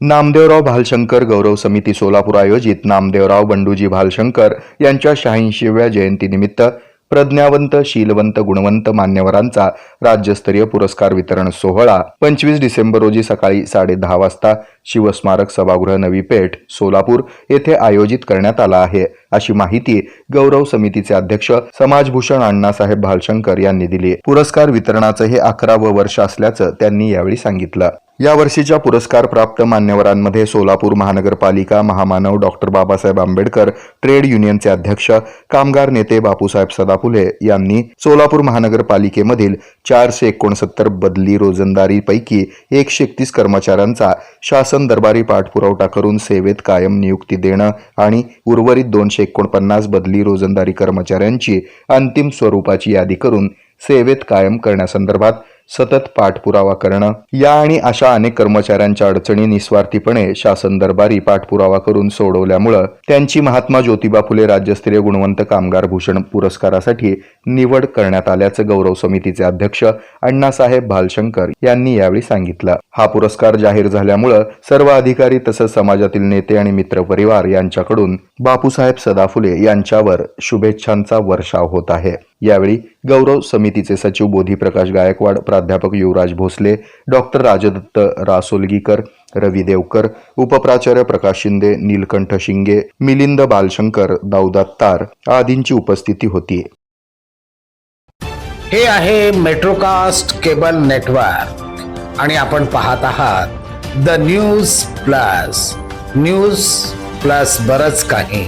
नामदेवराव भालशंकर गौरव समिती सोलापूर आयोजित नामदेवराव बंडूजी भालशंकर यांच्या शहाऐंशीव्या जयंतीनिमित्त प्रज्ञावंत शीलवंत गुणवंत मान्यवरांचा राज्यस्तरीय पुरस्कार वितरण सोहळा पंचवीस डिसेंबर रोजी सकाळी साडेदहा वाजता शिवस्मारक सभागृह नवी पेठ सोलापूर येथे आयोजित करण्यात आला आहे. अशी माहिती गौरव समितीचे अध्यक्ष समाजभूषण अण्णासाहेब भालशंकर यांनी दिली. पुरस्कार वितरणाचं हे अकरावं वर्ष असल्याचं त्यांनी यावेळी सांगितलं. या वर्षीच्या पुरस्कार प्राप्त मान्यवरांमध्ये सोलापूर महानगरपालिका महामानव डॉक्टर बाबासाहेब आंबेडकर ट्रेड युनियनचे अध्यक्ष कामगार नेते बापूसाहेब सदाफुले यांनी सोलापूर महानगरपालिकेमधील चारशे एकोणसत्तर बदली रोजंदारीपैकी एकशे एकतीस कर्मचाऱ्यांचा शासन दरबारी पाठपुरवठा करून सेवेत कायम नियुक्ती देणं आणि उर्वरित दोनशे एकोणपन्नास बदली रोजंदारी कर्मचाऱ्यांची अंतिम स्वरूपाची यादी करून सेवेत कायम करण्यासंदर्भात सतत पाठपुरावा करणं या आणि अशा अनेक कर्मचाऱ्यांच्या अडचणी निस्वार्थीपणे शासन दरबारी पाठपुरावा करून सोडवल्यामुळं त्यांची महात्मा ज्योतिबा फुले राज्यस्तरीय गुणवंत कामगार भूषण पुरस्कारासाठी निवड करण्यात आल्याचं गौरव समितीचे अध्यक्ष अण्णासाहेब भालशंकर यांनी यावेळी सांगितलं. हा पुरस्कार जाहीर झाल्यामुळं सर्व अधिकारी तसंच समाजातील नेते आणि मित्रपरिवार यांच्याकडून बापूसाहेब सदाफुले यांच्यावर शुभेच्छांचा वर्षाव होत आहे. यावेळी गौरव समितीचे सचिव बोधीप्रकाश गायकवाड प्राध्यापक युवराज भोसले डॉक्टर राजदत्त रासोलगीकर रवी देवकर उपप्राचार्य प्रकाश शिंदे नीलकंठ शिंगे मिलिंद बालशंकर दाऊदात्तार आदींची उपस्थिती होती. हे आहे मेट्रोकास्ट केबल नेटवर्क आणि आपण पाहत आहात the news plus. News plus बरच काही.